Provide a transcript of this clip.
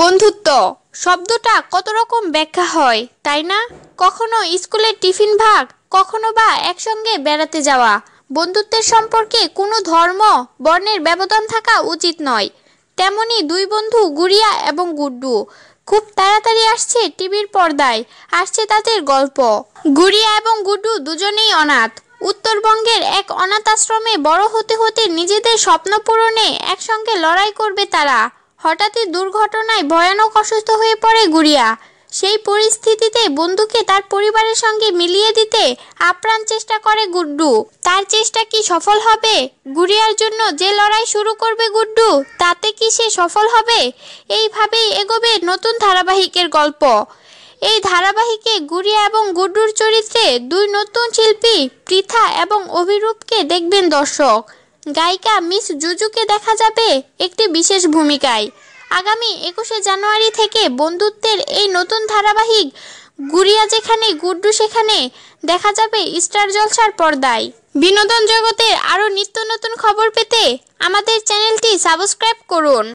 বন্ধুত্ব। শব্দটা কত রকম ব্যাখ্যা হয়, তাই না? কখনো স্কুলের টিফিন ভাগ, কখনো বা একসঙ্গে বেড়াতে যাওয়া। বন্ধুত্বের সম্পর্কে কোনো ধর্ম, বর্ণের ব্যবধান থাকা উচিত নয়। তেমনি দুই বন্ধু গুড়িয়া এবং গুড্ডু। খুব তাড়াতাড়ি আসছে টিভির পর্দায়, আসছে তাদের গল্প। গুড়িয়া এবং গুড্ডু দুজনেই অনাথ। উত্তরবঙ্গের এক অনাথ আশ্রমে বড় হতে হতে নিজেদের স্বপ্ন পূরণে একসঙ্গে লড়াই করবে তারা। হঠাৎই দুর্ঘটনায় ভয়ানক অসুস্থ হয়ে পড়ে গুড়িয়া। সেই পরিস্থিতিতে বন্ধুকে তার পরিবারের সঙ্গে মিলিয়ে দিতে আপ্রাণ চেষ্টা করে গুড্ডু। তার চেষ্টা কি সফল হবে? গুড়িয়ার জন্য যে লড়াই শুরু করবে গুড্ডু, তাতে কি সে সফল হবে? এইভাবেই এগোবে নতুন ধারাবাহিকের গল্প। এই ধারাবাহিকে গুড়িয়া এবং গুড্ডুর চরিত্রে দুই নতুন শিল্পী পৃথা এবং অভিরূপকে দেখবেন দর্শক। গায়িকা মিস জুজুকে দেখা যাবে একটি বিশেষ ভূমিকায়। আগামী একুশে জানুয়ারি থেকে বন্ধুত্বের এই নতুন ধারাবাহিক গুড়িয়া যেখানে, গুড্ডু সেখানে দেখা যাবে স্টার জলসার পর্দায়। বিনোদন জগতের আরও নিত্য নতুন খবর পেতে আমাদের চ্যানেলটি সাবস্ক্রাইব করুন।